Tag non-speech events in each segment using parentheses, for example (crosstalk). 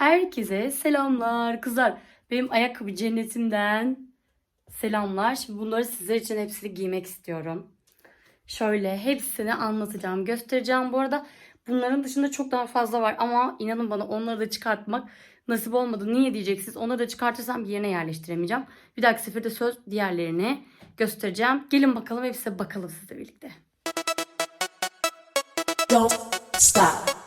Herkese selamlar kızlar. Benim ayakkabı cennetimden selamlar. Şimdi bunları sizler için hepsini giymek istiyorum. Şöyle hepsini anlatacağım, göstereceğim. Bu arada bunların dışında çok daha fazla var ama inanın bana onları da çıkartmak nasip olmadı. Niye diyeceksiniz? Onları da çıkartırsam yerine yerleştiremeyeceğim. Bir dahaki seferde söz diğerlerini göstereceğim. Gelin bakalım hepsine bakalım sizle birlikte. Don't stop.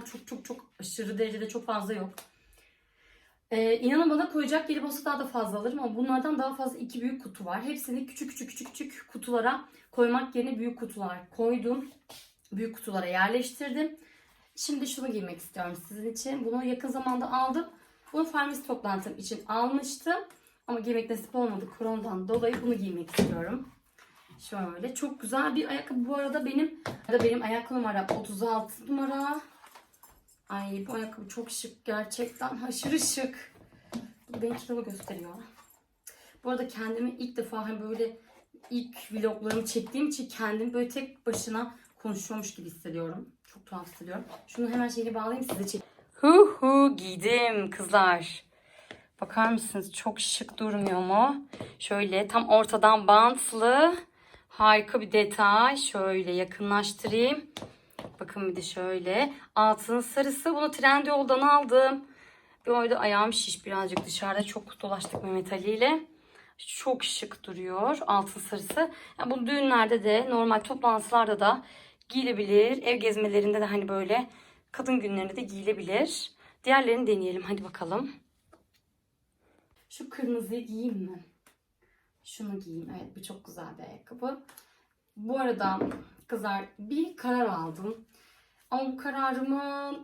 Aman çok çok çok aşırı derecede çok fazla yok. Ee, inanın bana koyacak yeri olsa daha da fazla alırım ama bunlardan daha fazla iki büyük kutu var. Hepsini küçük küçük küçük küçük kutulara koymak yerine büyük kutular koydum. Büyük kutulara yerleştirdim. Şimdi şunu giymek istiyorum sizin için. Bunu yakın zamanda aldım. Bunu farmasi toplantım için almıştım. Ama giymek nasip olmadı koronadan dolayı bunu giymek istiyorum. Şöyle çok güzel bir ayakkabı. Bu arada benim da benim ayakkabı numaram 36 numara. Ay bu ayakkabı çok şık gerçekten aşırı şık. Bu beni kilolu gösteriyor. Bu arada kendimi ilk defa hani böyle ilk vloglarımı çektiğim için kendimi böyle tek başına konuşuyormuş gibi hissediyorum. Çok tuhaf hissediyorum. Şunu hemen şeyle bağlayayım size çek. Hu hu giydim kızlar. Bakar mısınız çok şık durmuyor mu? Şöyle tam ortadan bantlı. Harika bir detay. Şöyle yakınlaştırayım. Bakın bir de şöyle. Altın sarısı. Bunu Trendyol'dan aldım. Bir orada ayağım şiş birazcık dışarıda. Çok dolaştık Mehmet Ali ile. Çok şık duruyor altın sarısı. Yani bu düğünlerde de normal toplantılarda da giyilebilir. Ev gezmelerinde de hani böyle kadın günlerinde de giyilebilir. Diğerlerini deneyelim. Hadi bakalım. Şu kırmızıyı giyeyim mi? Şunu giyeyim. Evet bu çok güzel bir ayakkabı. Bu arada kızlar bir karar aldım. Ama bu kararımı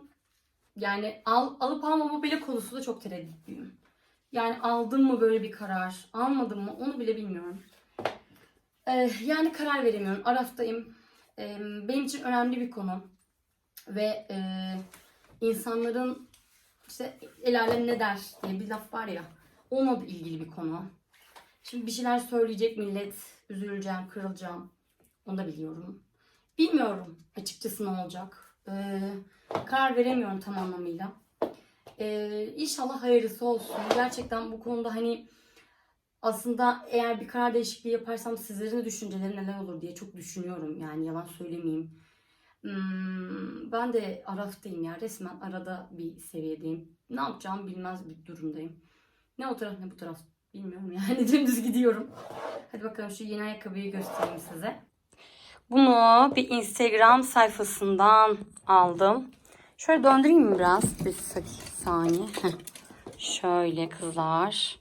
yani al, alıp almama bile konusunda çok tereddütlüyüm. Yani aldım mı böyle bir karar, almadım mı onu bile bilmiyorum. Ee, yani karar veremiyorum. Araftayım. Ee, benim için önemli bir konu. Ve e, insanların işte el alem ne der diye bir laf var ya. Onunla da ilgili bir konu. Şimdi bir şeyler söyleyecek millet. Üzüleceğim, kırılacağım. Onu da biliyorum. Bilmiyorum açıkçası ne olacak. Ee, karar veremiyorum tam anlamıyla. Ee, inşallah hayırlısı olsun. Gerçekten bu konuda hani aslında eğer bir karar değişikliği yaparsam sizlerin düşünceleri neler olur diye çok düşünüyorum. Yani yalan söylemeyeyim. Hmm, ben de araftayım ya. Resmen arada bir seviyedeyim. Ne yapacağımı bilmez bir durumdayım. Ne o taraf ne bu taraf bilmiyorum yani. (laughs) Dümdüz gidiyorum. Hadi bakalım şu yeni ayakkabıyı göstereyim size. Bunu bir Instagram sayfasından aldım. Şöyle döndüreyim mi biraz? Bir saniye. Şöyle kızlar.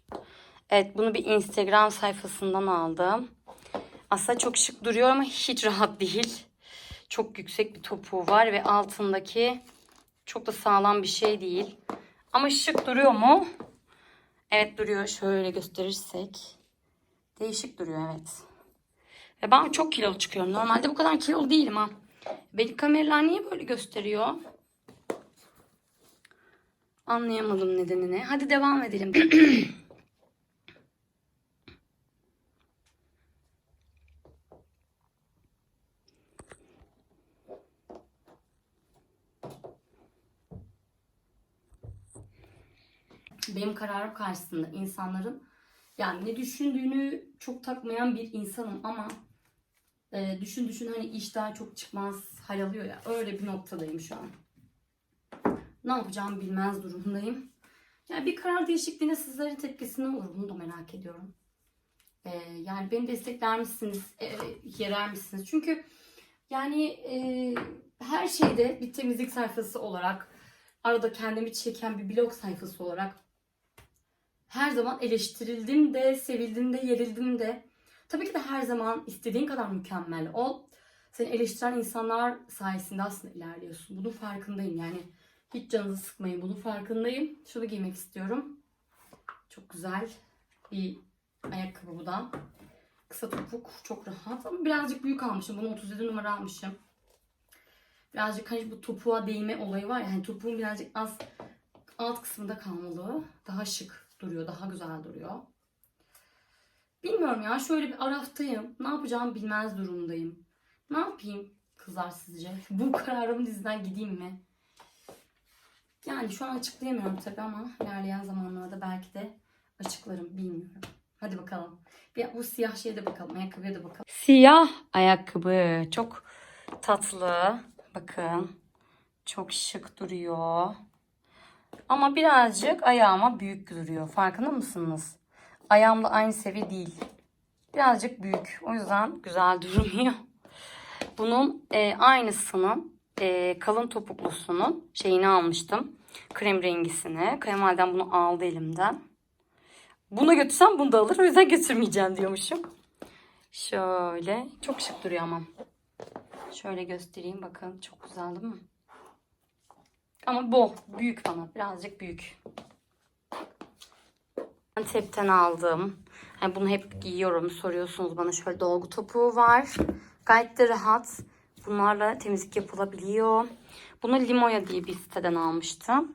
Evet bunu bir Instagram sayfasından aldım. Aslında çok şık duruyor ama hiç (laughs) rahat değil. Çok yüksek bir topuğu var ve altındaki çok da sağlam bir şey değil. Ama şık duruyor mu? Evet duruyor. Şöyle gösterirsek. Değişik duruyor evet. Ve ben çok kilolu çıkıyorum. Normalde bu kadar kilolu değilim ha. Beni kameralar niye böyle gösteriyor? Anlayamadım nedenini. Hadi devam edelim. (clears throat) Benim kararım karşısında insanların yani ne düşündüğünü çok takmayan bir insanım ama e, düşün düşün hani iş daha çok çıkmaz hal alıyor ya öyle bir noktadayım şu an. Ne yapacağımı bilmez durumdayım. Yani bir karar değişikliğine sizlerin tepkisi ne olur bunu da merak ediyorum. E, yani beni destekler misiniz? E, yerer misiniz? Çünkü yani e, her şeyde bir temizlik sayfası olarak arada kendimi çeken bir blog sayfası olarak her zaman eleştirildim de, sevildim de, yerildim de. Tabii ki de her zaman istediğin kadar mükemmel ol. Seni eleştiren insanlar sayesinde aslında ilerliyorsun. Bunun farkındayım yani. Hiç canınızı sıkmayın. Bunun farkındayım. Şunu giymek istiyorum. Çok güzel bir ayakkabı bu da. Kısa topuk. Çok rahat. Ama birazcık büyük almışım. Bunu 37 numara almışım. Birazcık hani bu topuğa değme olayı var ya. Hani topuğun birazcık az alt kısmında kalmalı. Daha şık duruyor. Daha güzel duruyor. Bilmiyorum ya. Şöyle bir araftayım. Ne yapacağımı bilmez durumdayım. Ne yapayım kızlar sizce? (laughs) Bu kararımın diziden gideyim mi? Yani şu an açıklayamıyorum tabii ama ilerleyen zamanlarda belki de açıklarım. Bilmiyorum. Hadi bakalım. Bir bu siyah şeye de bakalım. Ayakkabıya da bakalım. Siyah ayakkabı. Çok tatlı. Bakın. Çok şık duruyor. Ama birazcık ayağıma büyük duruyor. Farkında mısınız? Ayağımla aynı seviye değil. Birazcık büyük. O yüzden güzel (laughs) durmuyor. Bunun e, aynısının e, kalın topuklusunun şeyini almıştım. Krem rengisini. Kayınvalidem bunu aldı elimden. Bunu götürsem bunu da alır. O yüzden (laughs) götürmeyeceğim diyormuşum. Şöyle. Çok şık duruyor ama. Şöyle göstereyim. Bakın çok güzel değil mi? Ama bu. Büyük bana. Birazcık büyük. Antep'ten aldım. Yani bunu hep giyiyorum. Soruyorsunuz bana. Şöyle dolgu topuğu var. Gayet de rahat. Bunlarla temizlik yapılabiliyor. Bunu Limoya diye bir siteden almıştım.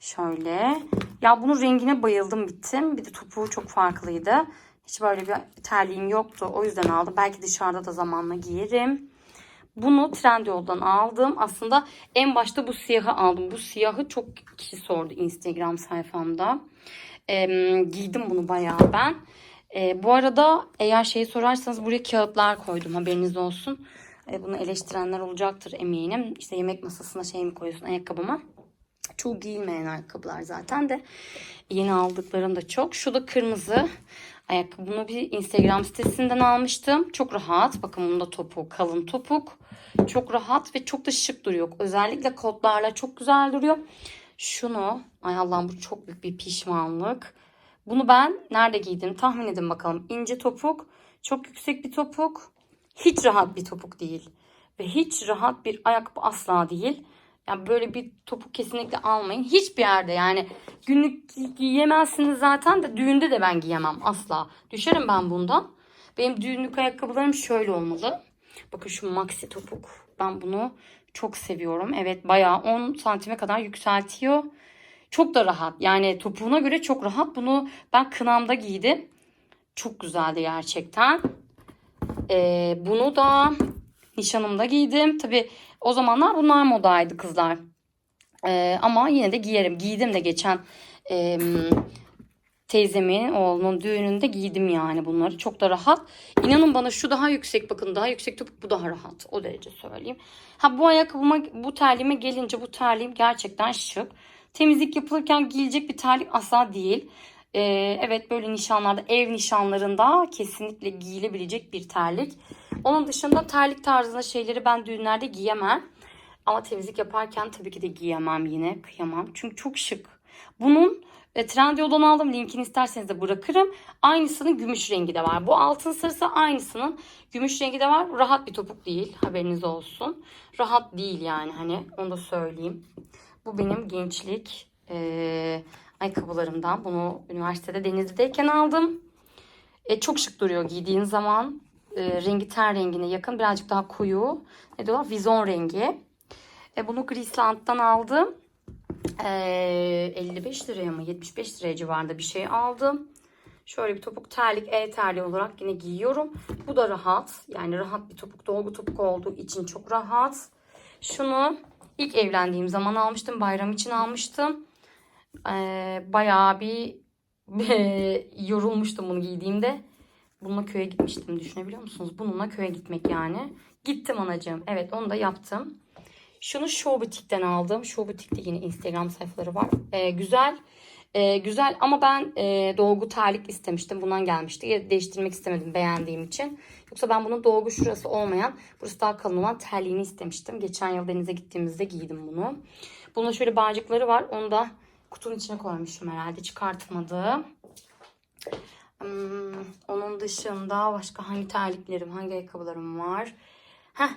Şöyle. Ya bunun rengine bayıldım bittim. Bir de topuğu çok farklıydı. Hiç böyle bir terliğim yoktu. O yüzden aldım. Belki dışarıda da zamanla giyerim. Bunu Trendyol'dan aldım. Aslında en başta bu siyahı aldım. Bu siyahı çok kişi sordu Instagram sayfamda. Ee, giydim bunu bayağı ben. Ee, bu arada eğer şeyi sorarsanız buraya kağıtlar koydum haberiniz olsun. Ee, bunu eleştirenler olacaktır eminim. İşte yemek masasına şey mi koyuyorsun ayakkabıma? Çoğu giyilmeyen ayakkabılar zaten de. Yeni aldıklarım da çok. Şu da kırmızı ayakkabı. Bunu bir Instagram sitesinden almıştım. Çok rahat. Bakın bunun da topuk. Kalın topuk. Çok rahat ve çok da şık duruyor. Özellikle kotlarla çok güzel duruyor. Şunu. Ay Allah'ım bu çok büyük bir pişmanlık. Bunu ben nerede giydim? Tahmin edin bakalım. İnce topuk. Çok yüksek bir topuk. Hiç rahat bir topuk değil. Ve hiç rahat bir ayakkabı asla değil. Yani böyle bir topuk kesinlikle almayın. Hiçbir yerde yani günlük giyemezsiniz zaten de düğünde de ben giyemem asla. Düşerim ben bundan. Benim düğünlük ayakkabılarım şöyle olmalı. Bakın şu maxi topuk. Ben bunu çok seviyorum. Evet bayağı 10 santime kadar yükseltiyor. Çok da rahat. Yani topuğuna göre çok rahat. Bunu ben kınamda giydim. Çok güzeldi gerçekten. Ee, bunu da nişanımda giydim. Tabi o zamanlar bunlar modaydı kızlar. Ee, ama yine de giyerim. Giydim de geçen e, teyzemin oğlunun düğününde giydim yani bunları. Çok da rahat. İnanın bana şu daha yüksek bakın daha yüksek topuk bu daha rahat. O derece söyleyeyim. Ha bu ayakkabıma bu terliğime gelince bu terliğim gerçekten şık. Temizlik yapılırken giyilecek bir terlik asla değil. Ee, evet böyle nişanlarda ev nişanlarında kesinlikle giyilebilecek bir terlik. Onun dışında terlik tarzında şeyleri ben düğünlerde giyemem. Ama temizlik yaparken tabii ki de giyemem yine. Kıyamam. Çünkü çok şık. Bunun e, Trendyol'dan aldım. Linkini isterseniz de bırakırım. Aynısının gümüş rengi de var. Bu altın sarısı aynısının gümüş rengi de var. Rahat bir topuk değil. Haberiniz olsun. Rahat değil yani hani onu da söyleyeyim. Bu benim gençlik e, ayakkabılarımdan. Bunu üniversitede Denizli'deyken aldım. E, çok şık duruyor giydiğin zaman. E, rengi ten rengine yakın. Birazcık daha koyu. Ne diyorlar? Vizon rengi. E, bunu Grisland'dan aldım. E, 55 liraya mı 75 liraya civarında bir şey aldım. Şöyle bir topuk terlik, e terliği olarak yine giyiyorum. Bu da rahat. Yani rahat bir topuk, dolgu topuk olduğu için çok rahat. Şunu ilk evlendiğim zaman almıştım. Bayram için almıştım. Ee, bayağı bir (laughs) yorulmuştum bunu giydiğimde. Bununla köye gitmiştim düşünebiliyor musunuz? Bununla köye gitmek yani. Gittim anacığım. Evet onu da yaptım. Şunu Show Boutique'den aldım. Show Boutique'de yine Instagram sayfaları var. Ee, güzel. Ee, güzel ama ben e, dolgu terlik istemiştim. Bundan gelmişti. Değiştirmek istemedim beğendiğim için. Yoksa ben bunun dolgu şurası olmayan, burası daha kalın olan terliğini istemiştim. Geçen yıl denize gittiğimizde giydim bunu. Bunun şöyle bağcıkları var. Onu da kutunun içine koymuşum herhalde. Çıkartmadım. Hmm, onun dışında başka hangi terliklerim, hangi ayakkabılarım var? Heh,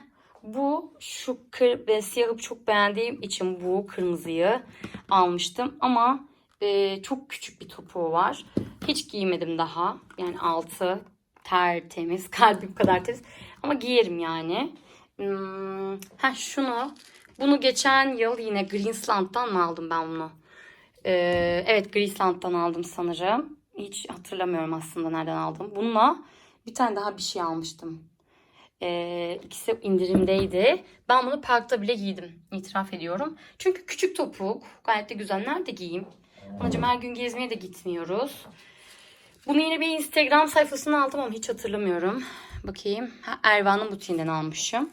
Bu şu kır ve siyahı çok beğendiğim için bu kırmızıyı almıştım. Ama e, çok küçük bir topuğu var. Hiç giymedim daha. Yani altı tertemiz. (laughs) Kalbim kadar temiz. Ama giyerim yani. Hmm, ha şunu. Bunu geçen yıl yine Greensland'dan mı aldım ben bunu? Ee, evet Greensland'dan aldım sanırım. Hiç hatırlamıyorum aslında nereden aldım. Bununla bir tane daha bir şey almıştım. Ee, ikisi indirimdeydi. Ben bunu parkta bile giydim. İtiraf ediyorum. Çünkü küçük topuk. Gayet de güzel. Nerede giyeyim? Anacığım her gün gezmeye de gitmiyoruz. Bunu yine bir Instagram sayfasına aldım ama hiç hatırlamıyorum. Bakayım. Ha, Ervan'ın butiğinden almışım.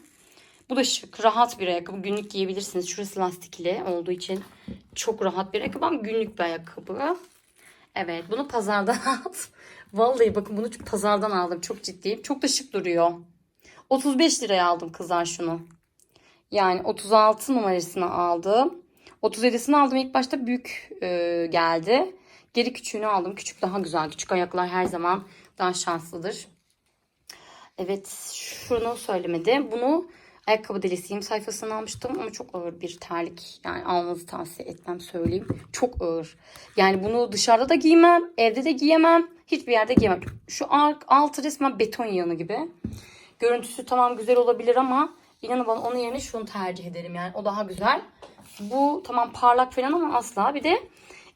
Bu da şık. Rahat bir ayakkabı. Günlük giyebilirsiniz. Şurası lastikli olduğu için çok rahat bir ayakkabı ama günlük bir ayakkabı. Evet bunu pazardan (laughs) aldım. Vallahi bakın bunu pazardan aldım. Çok ciddiyim. Çok da şık duruyor. 35 liraya aldım kızlar şunu. Yani 36 numarasını aldım. 37'sini aldım ilk başta büyük e, geldi. Geri küçüğünü aldım. Küçük daha güzel. Küçük ayaklar her zaman daha şanslıdır. Evet şunu söylemedim. Bunu ayakkabı delisiyim sayfasından almıştım ama çok ağır bir terlik. Yani almanızı tavsiye etmem söyleyeyim. Çok ağır. Yani bunu dışarıda da giymem, evde de giyemem, hiçbir yerde giyemem. Şu alt, altı resmen beton yığını gibi. Görüntüsü tamam güzel olabilir ama inanın bana onun yerine şunu tercih ederim. Yani o daha güzel. Bu tamam parlak falan ama asla. Bir de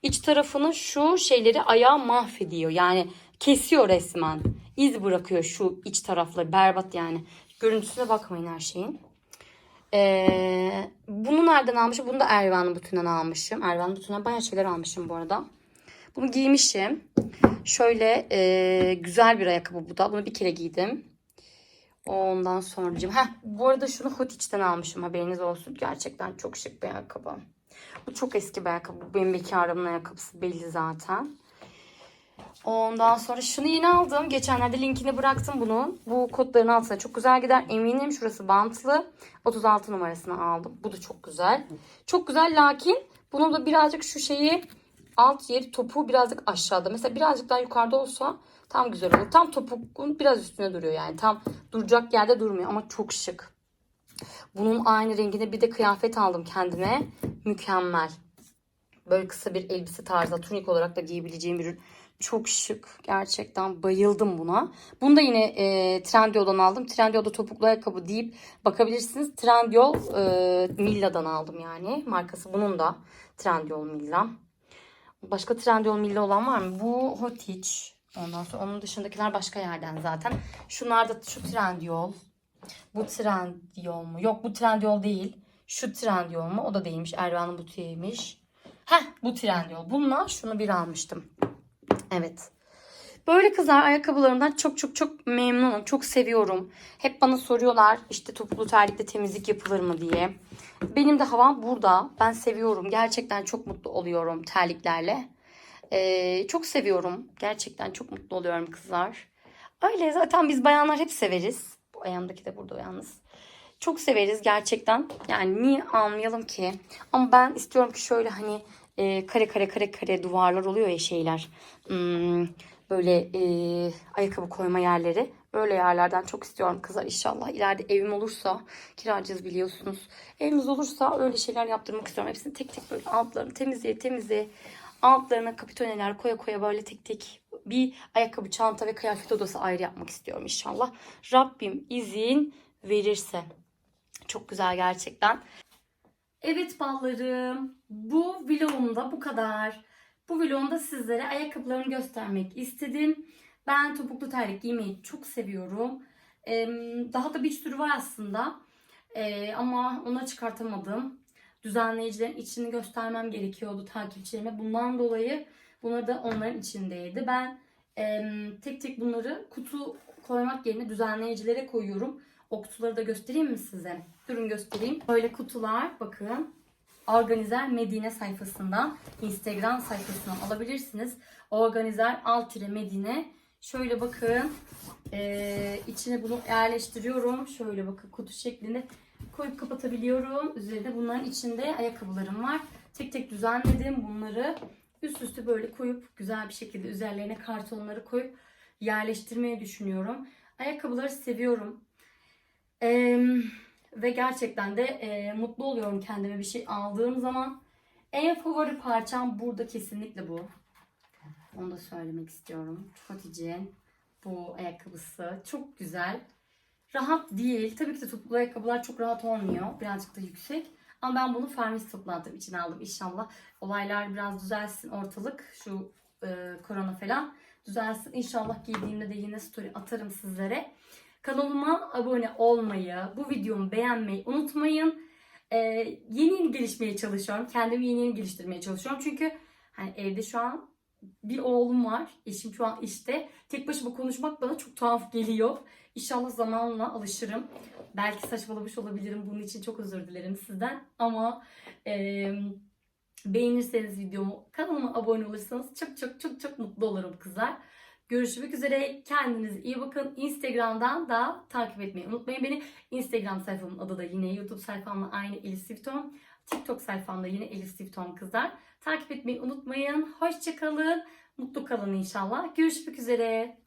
iç tarafının şu şeyleri ayağı mahvediyor. Yani kesiyor resmen. İz bırakıyor şu iç tarafları. Berbat yani. Görüntüsüne bakmayın her şeyin. Ee, bunu nereden almışım? Bunu da Ervan'ın butiğinden almışım. Ervan'ın butiğinden bayağı şeyler almışım bu arada. Bunu giymişim. Şöyle e, güzel bir ayakkabı bu da. Bunu bir kere giydim. Ondan sonra Heh, bu arada şunu Hotiç'ten almışım haberiniz olsun. Gerçekten çok şık bir ayakkabı. Bu çok eski bir ayakkabı. Bu benim bekarımın ayakkabısı belli zaten. Ondan sonra şunu yine aldım. Geçenlerde linkini bıraktım bunun. Bu kodların altına çok güzel gider. Eminim şurası bantlı. 36 numarasını aldım. Bu da çok güzel. Çok güzel lakin bunun da birazcık şu şeyi alt yeri topuğu birazcık aşağıda. Mesela birazcık daha yukarıda olsa tam güzel olur. Tam topuğun biraz üstüne duruyor yani. Tam duracak yerde durmuyor ama çok şık. Bunun aynı renginde bir de kıyafet aldım kendime. Mükemmel. Böyle kısa bir elbise tarzı tunik olarak da giyebileceğim bir ürün. Çok şık. Gerçekten bayıldım buna. Bunu da yine e, Trendyol'dan aldım. Trendyol'da topuklu ayakkabı deyip bakabilirsiniz. Trendyol e, Milla'dan aldım yani. Markası bunun da Trendyol Milla. Başka Trendyol Milla olan var mı? Bu Hotiç. Ondan sonra onun dışındakiler başka yerden zaten. Şunlar da şu Trendyol. Bu Trendyol mu? Yok bu Trendyol değil. Şu Trendyol mu? O da değilmiş. Ervan'ın butiğiymiş. Heh bu Trendyol. Bununla şunu bir almıştım. Evet. Böyle kızlar ayakkabılarımdan çok çok çok memnunum. Çok seviyorum. Hep bana soruyorlar işte topuklu terlikte temizlik yapılır mı diye. Benim de havam burada. Ben seviyorum. Gerçekten çok mutlu oluyorum terliklerle. Ee, çok seviyorum. Gerçekten çok mutlu oluyorum kızlar. Öyle zaten biz bayanlar hep severiz. Bu ayağımdaki de burada yalnız. Çok severiz gerçekten. Yani niye almayalım ki? Ama ben istiyorum ki şöyle hani e, kare kare kare kare duvarlar oluyor ya şeyler. Hmm, böyle e, ayakkabı koyma yerleri. Öyle yerlerden çok istiyorum kızlar inşallah. İleride evim olursa kiracıyız biliyorsunuz. Evimiz olursa öyle şeyler yaptırmak istiyorum. Hepsini tek tek böyle altlarını temizleye temizleye altlarına kapitoneler koya koya böyle tek tek bir ayakkabı, çanta ve kıyafet odası ayrı yapmak istiyorum inşallah. Rabbim izin verirse. Çok güzel gerçekten. Evet ballarım. Bu vlogumda bu kadar. Bu vlogumda sizlere ayakkabılarımı göstermek istedim. Ben topuklu terlik giymeyi çok seviyorum. Daha da bir sürü var aslında. Ama ona çıkartamadım. Düzenleyicilerin içini göstermem gerekiyordu takipçilerime. Bundan dolayı bunlar da onların içindeydi. Ben em, tek tek bunları kutu koymak yerine düzenleyicilere koyuyorum. O kutuları da göstereyim mi size? Durun göstereyim. Böyle kutular bakın. Organizer Medine sayfasından Instagram sayfasından alabilirsiniz. Organizer alt tire Medine. Şöyle bakın. Ee, içine bunu yerleştiriyorum. Şöyle bakın kutu şeklinde koyup kapatabiliyorum. Üzerinde bunların içinde ayakkabılarım var. Tek tek düzenledim bunları. Üst üste böyle koyup güzel bir şekilde üzerlerine kartonları koyup yerleştirmeyi düşünüyorum. Ayakkabıları seviyorum. Ee, Ve gerçekten de e, mutlu oluyorum kendime bir şey aldığım zaman. En favori parçam burada kesinlikle bu. Onu da söylemek istiyorum. Coty'cin bu ayakkabısı. Çok güzel. Rahat değil. Tabii ki de topuklu ayakkabılar çok rahat olmuyor. Birazcık da yüksek. Ama ben bunu Fermis toplantım için aldım inşallah. Olaylar biraz düzelsin ortalık. Şu e, korona falan düzelsin. İnşallah giydiğimde de yine story atarım sizlere. Kanalıma abone olmayı, bu videomu beğenmeyi unutmayın. Ee, yeni yeni gelişmeye çalışıyorum. Kendimi yeni yeni geliştirmeye çalışıyorum. Çünkü hani evde şu an bir oğlum var. Eşim şu an işte. Tek başıma konuşmak bana çok tuhaf geliyor. İnşallah zamanla alışırım. Belki saçmalamış olabilirim. Bunun için çok özür dilerim sizden. Ama e, beğenirseniz videomu, kanalıma abone olursanız çok çok çok çok mutlu olurum kızlar. Görüşmek üzere. Kendinize iyi bakın. Instagram'dan da takip etmeyi unutmayın beni. Instagram sayfamın adı da yine YouTube sayfamla aynı Elif Sifton. TikTok sayfamda yine Elif Sifton kızlar. Takip etmeyi unutmayın. Hoşçakalın. Mutlu kalın inşallah. Görüşmek üzere.